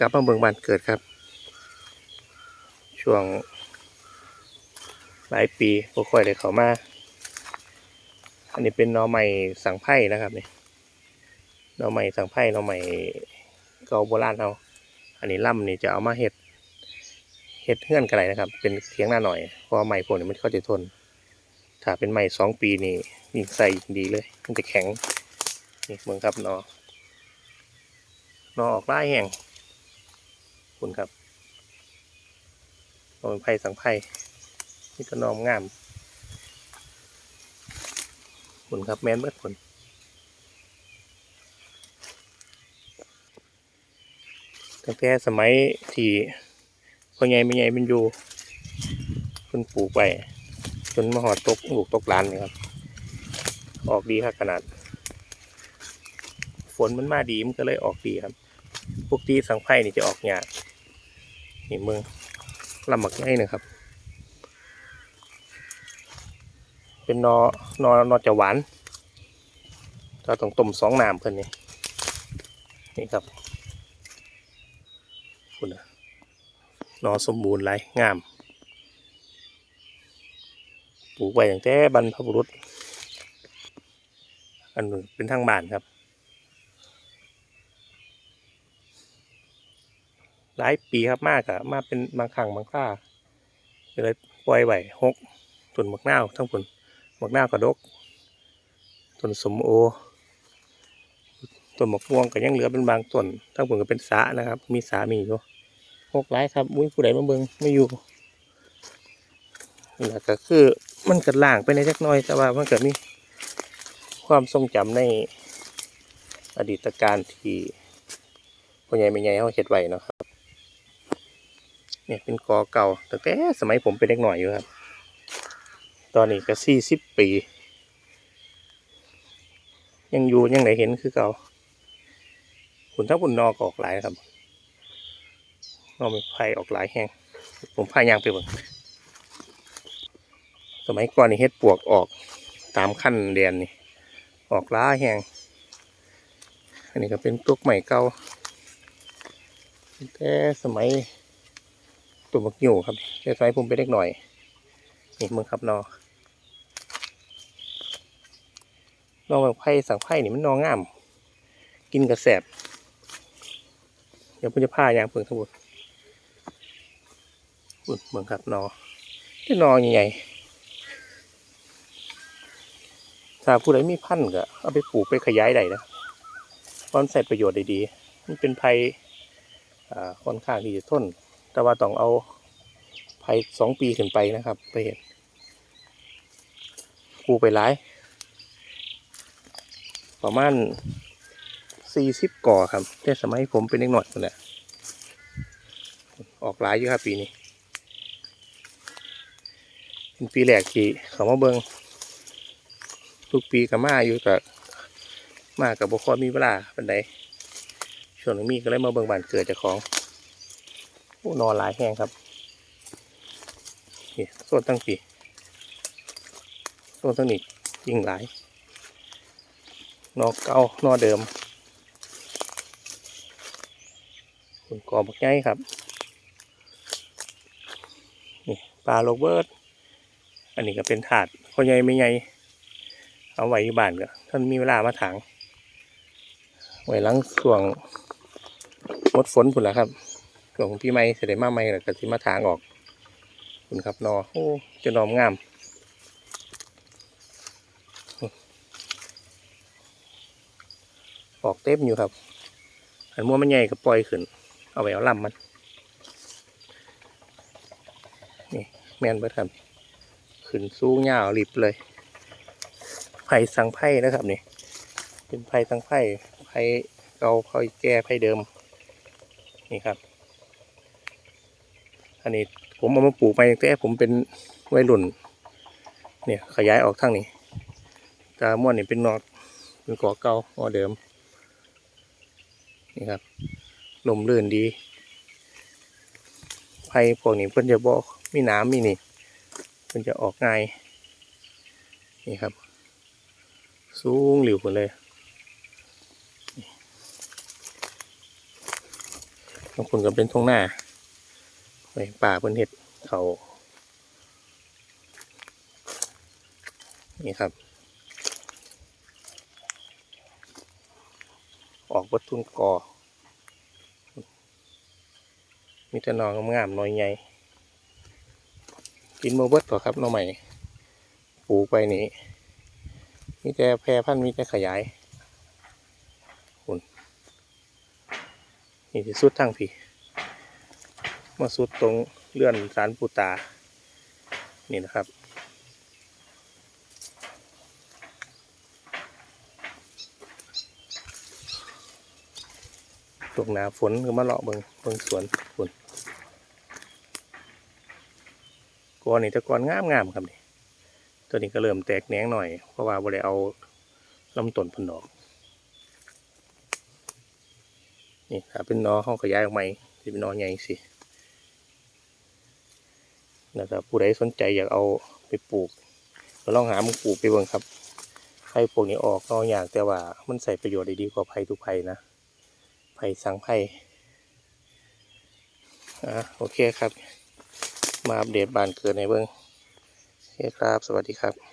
กลับมาเบิ่งบ้านเกิดครับ ช่วง หลายปีบ่ค่อยได้เข้ามา อันนี้เป็นนอใหม่สังไพ่นะครับนี่หน่อใหม่สังไพ่นอใหม่เก่าโบราณเอาอันนี้ล่ำนี่จะเอามาเฮ็ดเฮ็ดเฮื่อนกันไรนะครับ เป็นเทียงหน้าหน่อยเพราะใหม่พวกนี้มันเข้าจะทน ถ้าเป็นใหม่สองปีนี่ยิ่งใส่ดีเลย มันจะแข็งนี่เมืองครับนอนอออกไล่แห้ง คุณครับนอเป็นไผ่สังไพ่นี่ก็นอมงามผลครับแมนเบิดผลตั้งแต่สมัยที่พ่อใหญ่แม่ใหญ่มันอยู่เพิ่นปลูกไปจนมาหอดตกลูกตกหลานนี่ครับ ออกดีครับขนาด ฝนมันมาดีมันก็เลยออกดีครับ พวกตีสังไพ่นี่จะออกหยานี่เมืองลำหมักไงนะครับ เป็นนอนอนอจะหวานเราต้องต้มสองน้ำเพิ่นนี่นี่ครับคุณนอสมบูรณ์ไรงามปลูกไว้อย่างแต่บรรพบุรุษ อันหนึ่งเป็นทางบ้านครับ หลายปีครับมากอะมาเป็นบางครั้งบางคราก็เลยปล่อยไว้หกต้นมะนาทั้งผลหมกหน้ากระดกต้นสมโอต้นหมกม่วงก็ยังเหลือเป็นบางต้นทั้งผลก็เป็นสานะครับ มีสามีอยู่หกหลายครับมุ้ยผู้ใดมาเบิงไม่อยู่นี่แหละก็คือมันกัดล่างไปในจักน้อยแต่ว่ามันเกิดมีความทรงจำในอดีตการที่พ่อใหญ่แม่ใหญ่เขาเฮ็ดไว้เนาะครับ เนี่ยเป็นกอเก่าตั้งแต่สมัยผมเป็นเด็กหน่อยอยู่ครับ ตอนนี้ก็สี่สิบปี ยังอยู่ยังได้เห็นคือเก่าคุณถ้าคุณนอกออกหลายนะครับนอกเป็นไผ่ออกหลายแห้งผมพายางไปบิ่งสมัยก่อนนี่เฮ็ดปวกออกตามขั้นเรียนนี่ออกล้าแห้งอันนี้ก็เป็นตุกใหม่เก่าแต่สมัย ตัวบักอยู่ครับแต่สมัยผมเป็นเด็กหน่อย นี่มึงครับนอนอแบบไผ่สังไผ่นี่มันนองามกินกระแสบ เดี๋ยวผมจะพายางเปิงทั้งหมดอุ่นเมืองครับนอที่นอใหญ่ๆถ้าผู้ใดมีพันธุ์ก็เอาไปปลูกไปขยายได้นะตอนใส่ประโยชน์ได้ดี มันเป็นไผ่อ่าค่อนข้างที่จะทน แต่ว่าต้องเอาไผ่สองปีขึ้นไปนะครับ ไปเห็นปูไปหลาย ประมาณสี่สิบก่อครับแต่สมัยผมเป็นเด็กหน่อยคนแหละออกหลายอยู่ครับปีนี้ เป็นปีแรกที่เขามาเบิงทุกปีกับมาอยู่กับมากับบุคคลมีเวลาเป็นไดช่วงนี้มีก็เลยมาเบิงบ้านเกิดจากของ โอ้นอนหลายแห้งครับนี่โซนตั้งปีต้นต้นนี้ยิ่งหลายนอเก่านอเดิมคุณกอบักใหญ่ครับนี่ปลาโรเบิร์ตอันนี้ก็เป็นถาดพ่อใหญ่ไม่ใหญ่เอาไว้อยู่บ้านก็ท่านมีเวลามาถางไว้หลังส่วงหมดฝนพุ่นละครับ ส่วงพี่ไม้เสด็จมาไม่แล้วก็ที่มาถางออกคุณครับนอโอ้จะนอมงามออกเต็มอยู่ครับ อันมัวมันใหญ่ก็ปล่อยขึ้น เอาไปเอาลำมัน นี่แมนเบิดครับขึ้นสูงยาวริบเลย ไผ่สังไผ่นะครับนี่ เป็นไผ่สังไผ่ไผ่เก่าไผ่แก่ไผ่เดิม นี่ครับ อันนี้ผมเอามาปลูกไปแต่ผมเป็นวัยรุ่น เนี่ยขยายออกทางนี้ตาม่วนนี่เป็นนอดเป็นกอเก่างอเดิม นี่ครับลมลื่นดีไผ่พวกนี้เพิ่นจะบอกมีน้ำมีนี่เพิ่นจะออกง่ายนี่ครับ สูงหลิวคนเลยนบางคนก็เป็นทงหน้า ปป่าเพิ่นเห็ดเขานี่ครับ ออกวัตทุนกอ มีแต่นองงามๆน่อยใหญ่กินโมเบิร์ตต่อครับน้องใหม่ปลูกไปนี่มีแต่แพร่พันธุ์มีแต่ขยายคุณนี่ที่สุดทั้งพี่ มาสุดตรงเลื่อนสารปูตา นี่นะครับ ตกหนาฝนก็มาเลาะเบิงเบิงสวนฝนก้อนนี่ตะกอนงามงามๆครับนี่ตัวนี้ก็เริ่มแตกแหนงหน่อย เพราะว่าบ่ได้เอาลำต้นเพันอกนี่ถ้าเป็นหนอเขาขยายออกมาอีกสิเป็นนอใหญ่สิ นะครับผู้ใดสนใจอยากเอาไปปลูกก็ลองหามึงปลูกไปเบิ่งครับไผ่พวกนี้ออกนอกอย่างแต่ว่ามันใส่ประโยชน์ได้ดีกว่าไผ่ทุกไผ่นะไผ่สังไผ่อะโอเคครับ มาอัปเดตบานเกิดในเบิ้งโอเคครับ สวัสดีครับ